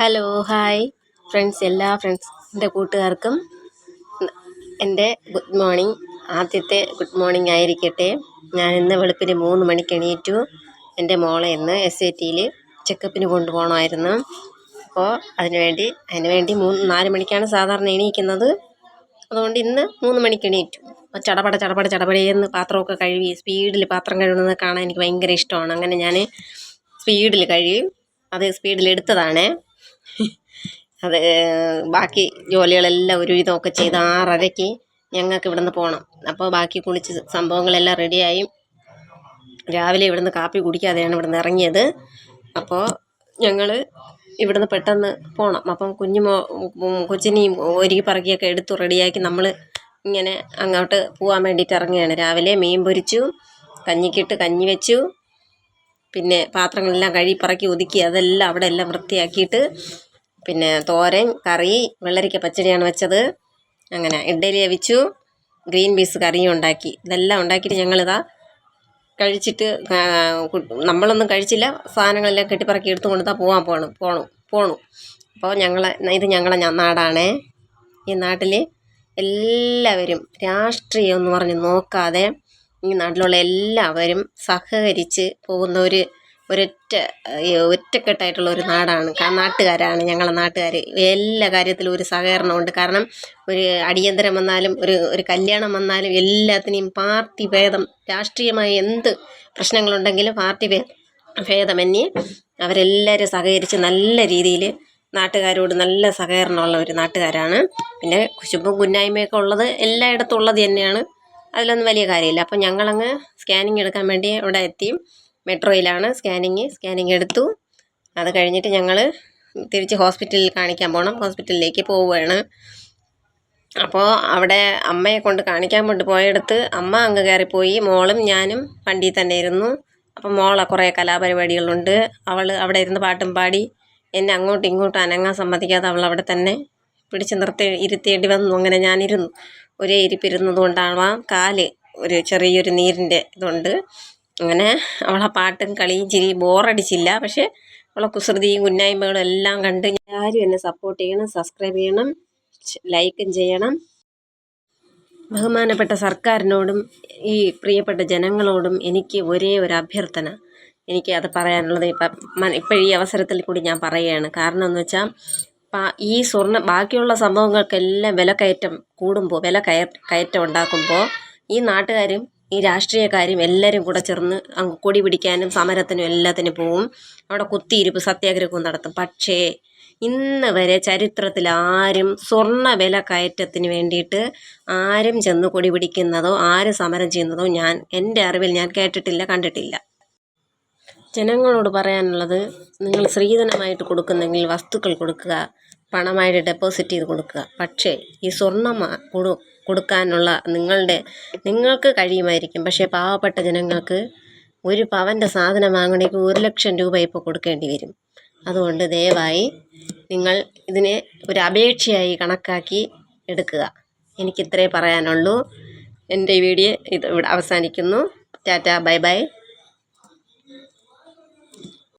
Hello hi friends എല്ലാ ഫ്രണ്ട്സിന്റെ കൂട്ടുകാർക്കും എന്റെ ഗുഡ് മോർണിംഗ് ആദ്യത്തെ ഗുഡ് മോർണിംഗ് ആയിരിക്കട്ടെ. ഞാൻ ഇന്ന് വെളുപ്പിന് മൂന്ന് മണിക്ക് എണീറ്റു. എന്റെ മോളെ ഇന്ന് എസ് ഐ ടിയിൽ ചെക്കപ്പിന് കൊണ്ടുപോകണമായിരുന്നു. അപ്പോൾ അതിനുവേണ്ടി അതിനുവേണ്ടി അതിന് വേണ്ടി മൂന്ന് നാല് മണിക്കാണ് സാധാരണ എണീക്കുന്നത്. അതുകൊണ്ട് ഇന്ന് മൂന്ന് മണിക്ക് എണീറ്റു. അപ്പോൾ ചടപട ചടപട ചടപടയെന്ന് പാത്രമൊക്കെ കഴുകി സ്പീഡിൽ പാത്രം കഴുകുന്നത് കാണാൻ എനിക്ക് ഭയങ്കര ഇഷ്ടമാണ്. അങ്ങനെ ഞാൻ സ്പീഡിൽ കഴുകി അത് സ്പീഡിൽ എടുത്തതാണേ. അത് ബാക്കി ജോലികളെല്ലാം ഒരുവിധമൊക്കെ ചെയ്ത് ആറരയ്ക്ക് ഞങ്ങൾക്ക് ഇവിടുന്ന് പോകണം. അപ്പോൾ ബാക്കി കുളിച്ച് സംഭവങ്ങളെല്ലാം റെഡിയായി. രാവിലെ ഇവിടുന്ന് കാപ്പി കുടിക്കാതെയാണ് ഇവിടുന്ന് ഇറങ്ങിയത്. അപ്പോൾ ഞങ്ങൾ ഇവിടുന്ന് പെട്ടെന്ന് പോകണം അപ്പം കുഞ്ഞു മോ കൊച്ചിനെയും ഒരുക്കി പറക്കിയൊക്കെ എടുത്തു റെഡിയാക്കി നമ്മൾ ഇങ്ങനെ അങ്ങോട്ട് പോകാൻ വേണ്ടിയിട്ട് ഇറങ്ങുകയാണ്. രാവിലെ മീൻ പൊരിച്ചു കഞ്ഞിക്കിട്ട് കഞ്ഞി വെച്ചു. പിന്നെ പാത്രങ്ങളെല്ലാം കഴുകി പറക്കി ഒതുക്കി അതെല്ലാം അവിടെ എല്ലാം വൃത്തിയാക്കിയിട്ട് പിന്നെ തോരൻ കറി വെള്ളരിക്ക പച്ചടിയാണ് വെച്ചത്. അങ്ങനെ ഇഡ്ഡലി അവിച്ചു ഗ്രീൻ പീസ് കറിയും ഉണ്ടാക്കി. ഇതെല്ലാം ഉണ്ടാക്കിയിട്ട് ഞങ്ങളിതാ കഴിച്ചിട്ട് നമ്മളൊന്നും കഴിച്ചില്ല. സാധനങ്ങളെല്ലാം കെട്ടിപ്പറക്കി എടുത്തു കൊണ്ടുതാ പോകാൻ പോകണം പോണു പോണു. അപ്പോൾ ഞങ്ങളെ ഇത് ഞങ്ങളെ നാടാണേ. ഈ നാട്ടിൽ എല്ലാവരും രാഷ്ട്രീയം എന്ന് പറഞ്ഞ് നോക്കാതെ ഈ നാട്ടിലുള്ള എല്ലാവരും സഹകരിച്ച് പോകുന്ന ഒരു ഒരൊറ്റ ഒറ്റക്കെട്ടായിട്ടുള്ള ഒരു നാടാണ്. നാട്ടുകാരാണ് ഞങ്ങളെ നാട്ടുകാർ എല്ലാ കാര്യത്തിലും ഒരു സഹകരണമുണ്ട്. കാരണം ഒരു അടിയന്തരം വന്നാലും ഒരു ഒരു കല്യാണം വന്നാലും എല്ലാത്തിനെയും പാർട്ടി ഭേദം രാഷ്ട്രീയമായ എന്ത് പ്രശ്നങ്ങളുണ്ടെങ്കിലും പാർട്ടി ഭേദമന്യേ അവരെല്ലാവരും സഹകരിച്ച് നല്ല രീതിയിൽ നാട്ടുകാരോട് നല്ല സഹകരണമുള്ള ഒരു നാട്ടുകാരാണ്. പിന്നെ കുശുമ്പും കുന്നായ്മയൊക്കെ ഉള്ളത് എല്ലായിടത്തും ഉള്ളത് തന്നെയാണ്. അതിലൊന്നും വലിയ കാര്യമില്ല. അപ്പോൾ ഞങ്ങളങ്ങ് സ്കാനിങ് എടുക്കാൻ വേണ്ടി അവിടെ എത്തി. മെട്രോയിലാണ് സ്കാനിങ് സ്കാനിങ് എടുത്തു. അത് കഴിഞ്ഞിട്ട് ഞങ്ങൾ തിരിച്ച് ഹോസ്പിറ്റലിൽ കാണിക്കാൻ പോകണം ഹോസ്പിറ്റലിലേക്ക് പോവുകയാണ്. അപ്പോൾ അവിടെ അമ്മയെ കൊണ്ട് കാണിക്കാൻ കൊണ്ട് പോയെടുത്ത് അമ്മ അങ്ങ് കയറിപ്പോയി. മോളും ഞാനും വണ്ടിയിൽ തന്നെ ഇരുന്നു. അപ്പോൾ മോളെ കുറേ കലാപരിപാടികളുണ്ട്. അവൾ അവിടെ ഇരുന്ന് പാട്ടും പാടി എന്നെ അങ്ങോട്ടും ഇങ്ങോട്ടും അനങ്ങാൻ സമ്മതിക്കാതെ അവൾ അവിടെ തന്നെ പിടിച്ച് നിർത്തി ഇരുത്തേണ്ടി വന്നു. അങ്ങനെ ഞാനിരുന്നു. ഒരേ ഇരിപ്പിരുന്നത് കൊണ്ടാവാം കാൽ ഒരു ചെറിയൊരു നീരിന്റെ ഇതുണ്ട്. അങ്ങനെ അവളെ പാട്ടും കളിയും ചിരി ബോറടിച്ചില്ല. പക്ഷേ അവളെ കുസൃതിയും കുന്നായ്മകളും എല്ലാം കണ്ട് എല്ലാവരും എന്നെ സപ്പോർട്ട് ചെയ്യണം സബ്സ്ക്രൈബ് ചെയ്യണം ലൈക്കും ചെയ്യണം. ബഹുമാനപ്പെട്ട സർക്കാരിനോടും ഈ പ്രിയപ്പെട്ട ജനങ്ങളോടും എനിക്ക് ഒരേ ഒരു അഭ്യർത്ഥന. എനിക്ക് അത് പറയാനുള്ളത് ഇപ്പം ഇപ്പം ഈ അവസരത്തിൽ കൂടി ഞാൻ പറയുകയാണ്. കാരണം എന്ന് വെച്ചാൽ ഈ സ്വർണ ബാക്കിയുള്ള സംഭവങ്ങൾക്കെല്ലാം കയറ്റം കൂടുമ്പോൾ വില കയ കയറ്റം ഉണ്ടാക്കുമ്പോൾ ഈ നാട്ടുകാരും ഈ രാഷ്ട്രീയക്കാരും എല്ലാവരും കൂടെ ചേർന്ന് അങ്ങ് കൊടി പിടിക്കാനും സമരത്തിനും എല്ലാത്തിനും പോവും. അവിടെ കുത്തിയിരിപ്പ് സത്യാഗ്രഹവും നടത്തും. പക്ഷേ ഇന്ന് വരെ ചരിത്രത്തിൽ ആരും സ്വർണ വില കയറ്റത്തിന് വേണ്ടിയിട്ട് ആരും ചെന്ന് കൊടി പിടിക്കുന്നതോ ആരും സമരം ചെയ്യുന്നതോ ഞാൻ എന്റെ അറിവിൽ ഞാൻ കേട്ടിട്ടില്ല കണ്ടിട്ടില്ല. ജനങ്ങളോട് പറയാനുള്ളത് നിങ്ങൾ സ്ത്രീധനമായിട്ട് കൊടുക്കുന്നെങ്കിൽ വസ്തുക്കൾ കൊടുക്കുക പണമായിട്ട് ഡെപ്പോസിറ്റ് ചെയ്ത് കൊടുക്കുക. പക്ഷേ ഈ സ്വർണം കൊടു കൊടുക്കാനുള്ള നിങ്ങളുടെ നിങ്ങൾക്ക് കഴിയുമായിരിക്കും. പക്ഷേ പാവപ്പെട്ട ജനങ്ങൾക്ക് ഒരു പവന്റെ സാധനം വാങ്ങണമെങ്കിൽ ഒരു ലക്ഷം രൂപ ഇപ്പോൾ കൊടുക്കേണ്ടി വരും. അതുകൊണ്ട് ദയവായി നിങ്ങൾ ഇതിനെ ഒരു അപേക്ഷയായി കണക്കാക്കി എടുക്കുക. എനിക്കിത്രേ പറയാനുള്ളൂ. എന്റെ വീഡിയോ ഇത് ഇവിടെ അവസാനിക്കുന്നു. Tata bye bye.